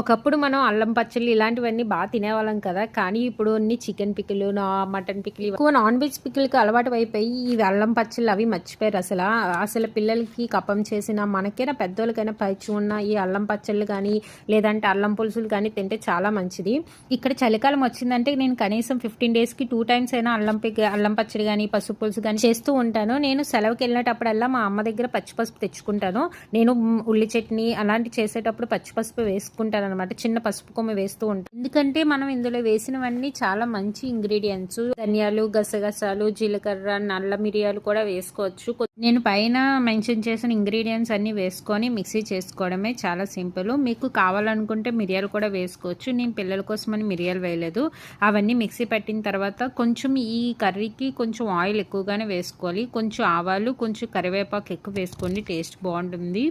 ఒకప్పుడు మనం అల్లం పచ్చళ్ళు ఇలాంటివన్నీ బాగా తినేవాళ్ళం కదా కానీ ఇప్పుడు అన్ని చికెన్ పిక్కులు నా మటన్ పిక్కులు ఎక్కువ నాన్ వెజ్ పిక్కులకి అలవాటు అయిపోయి ఇవి అల్లం పచ్చళ్ళు అవి మర్చిపోయారు అసలు. అసలు పిల్లలకి కప్పం చేసిన మనకైనా పెద్దోళ్ళకైనా పచ్చి ఉన్న ఈ అల్లం పచ్చళ్ళు కానీ లేదంటే అల్లం పులుసులు కానీ తింటే చాలా మంచిది. ఇక్కడ చలికాలం వచ్చిందంటే నేను కనీసం ఫిఫ్టీన్ డేస్కి టూ టైమ్స్ అయినా అల్లం పిక్ అల్లం పచ్చడి కానీ పసుపు పులుసు కానీ చేస్తూ ఉంటాను. నేను సెలవుకి వెళ్ళినప్పుడల్లా మా అమ్మ దగ్గర పచ్చి పసుపు తెచ్చుకుంటాను. నేను ఉల్లి చట్నీ అలాంటి చేసేటప్పుడు పచ్చి పసుపు వేసుకుంటాను. అనమాట చిన్న పసుపు కొమ్మ వేస్తూ ఉంటాం. ఎందుకంటే మనం ఇందులో వేసినవన్నీ చాలా మంచి ఇంగ్రీడియంట్స్ ధనియాలు గసగసాలు జీలకర్ర నల్ల మిరియాలు కూడా వేసుకోవచ్చు. నేను పైన మెన్షన్ చేసిన ఇంగ్రీడియంట్స్ అన్ని వేసుకొని మిక్సీ చేసుకోవడమే చాలా సింపుల్ మీకు కావాలనుకుంటే మిరియాలు కూడా వేసుకోవచ్చు. నేను పిల్లల కోసమని మిరియాలు వేయలేదు. అవన్నీ మిక్సీ పెట్టిన తర్వాత కొంచెం ఈ కర్రీకి కొంచెం ఆయిల్ ఎక్కువగానే వేసుకోవాలి. కొంచెం ఆవాలు కొంచెం కరివేపాకు ఎక్కువ వేసుకోండి. టేస్ట్ బాగుంటుంది.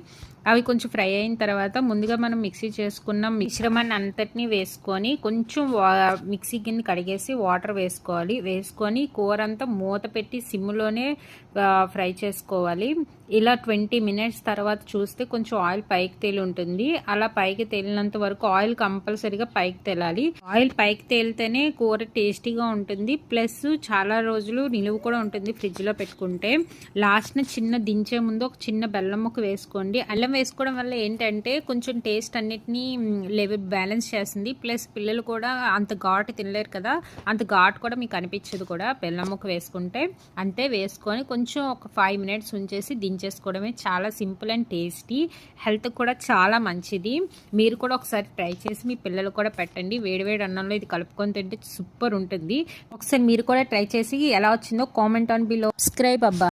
అవి కొంచెం ఫ్రై అయిన తర్వాత ముందుగా మనం మిక్సీ చేసుకున్న మిశ్రమాన్ని అంతటినీ వేసుకొని కొంచెం వా- మిక్సీ గిన్నె కడిగేసి వాటర్ వేసుకోవాలి. వేసుకొని కూర అంతా మూత పెట్టి సిమ్లోనే ఫ్రై చేసుకోవాలి. ఇలా ట్వంటీ మినిట్స్ తర్వాత చూస్తే కొంచెం ఆయిల్ పైకి తేలి ఉంటుంది అలా పైకి తేలినంత వరకు ఆయిల్ కంపల్సరీగా పైకి తేలాలి. ఆయిల్ పైకి తేలితేనే కూర టేస్టీగా ఉంటుంది. ప్లస్ చాలా రోజులు నిలువ కూడా ఉంటుంది ఫ్రిడ్జ్లో పెట్టుకుంటే. లాస్ట్న చిన్న దించే ముందు ఒక చిన్న బెల్లం ముక్క వేసుకోండి. అల్లం వేసుకోవడం వల్ల ఏంటంటే కొంచెం టేస్ట్ అన్నిటినీ లెవెల్ బ్యాలెన్స్ చేస్తుంది. ప్లస్ పిల్లలు కూడా అంత ఘాటు తినలేరు కదా. అంత ఘాటు కూడా మీకు అనిపించదు కూడా బెల్లం ముక్క వేసుకుంటే. అంతే వేసుకొని కొంచెం ఒక ఫైవ్ మినిట్స్ ఉంచేసి దించేసుకోవడమే చాలా సింపుల్ అండ్ టేస్టీ. హెల్త్ కూడా చాలా మంచిది. మీరు కూడా ఒకసారి ట్రై చేసి మీ పిల్లలు కూడా పెట్టండి. వేడివేడి అన్నంలో ఇది కలుపుకొని తింటే సూపర్ ఉంటుంది. ఒకసారి మీరు కూడా ట్రై చేసి ఎలా వచ్చిందో కామెంట్ ఆన్ బిలో. సబ్స్క్రైబ్ అబ్బా.